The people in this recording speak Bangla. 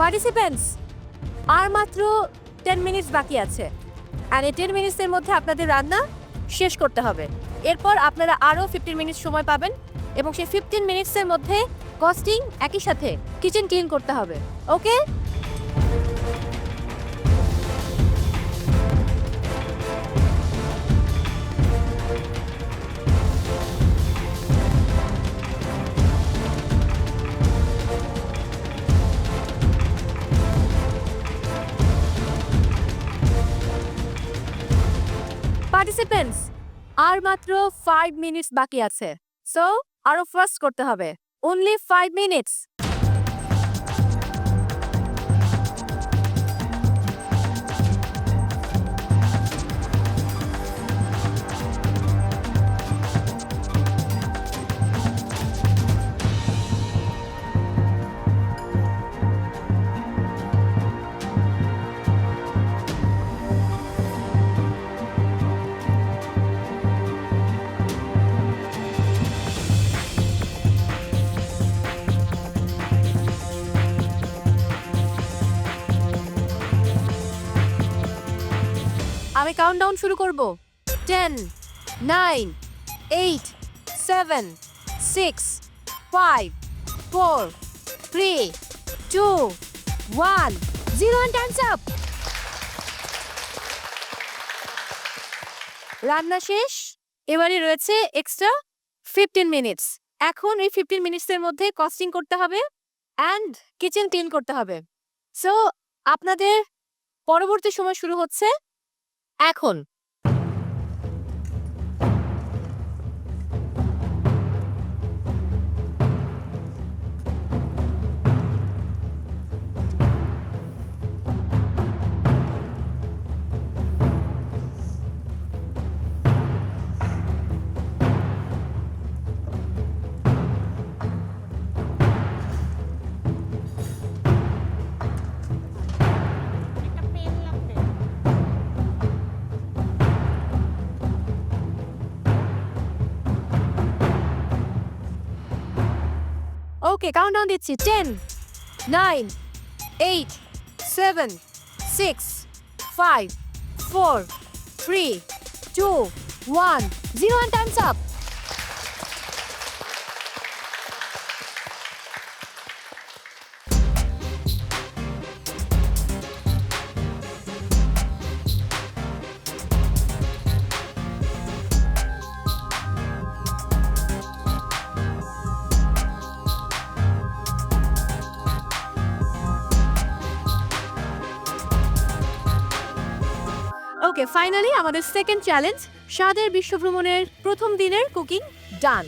পার্টিসিপেন্টস আর মাত্র টেন মিনিটস বাকি আছে। আর এই টেন মিনিটসের মধ্যে আপনাদের রান্না শেষ করতে হবে। এরপর আপনারা আরও ফিফটিন মিনিটস সময় পাবেন এবং সেই ফিফটিন মিনিটসের মধ্যে কস্টিং একই সাথে কিচেন ক্লিন করতে হবে। ওকে পার্টিসিপেন্টস আর মাত্র ফাইভ মিনিটস বাকি আছে। সো আরও ফার্স্ট করতে হবে। অনলি ফাইভ মিনিটস আমি কাউন্টডাউন শুরু করব। Ten nine eight seven six five four three two one zero time's up রান্না শেষ? এবারে রয়েছে এক্সট্রা ফিফটিন মিনিটস এখন এই ফিফটিন মিনিটসের মধ্যে কস্টিং করতে হবে অ্যান্ড কিচেন ক্লিন করতে হবে। সো আপনাদের পরবর্তী সময় শুরু হচ্ছে এখন ওকে কাউন্টডাউন দিচ্ছি ten nine eight seven six five four three two one zero and time's up okay finally আমাদের সেকেন্ড চ্যালেঞ্জ স্বাদের বিশ্বভ্রমণের প্রথম দিনের কুকিং ডান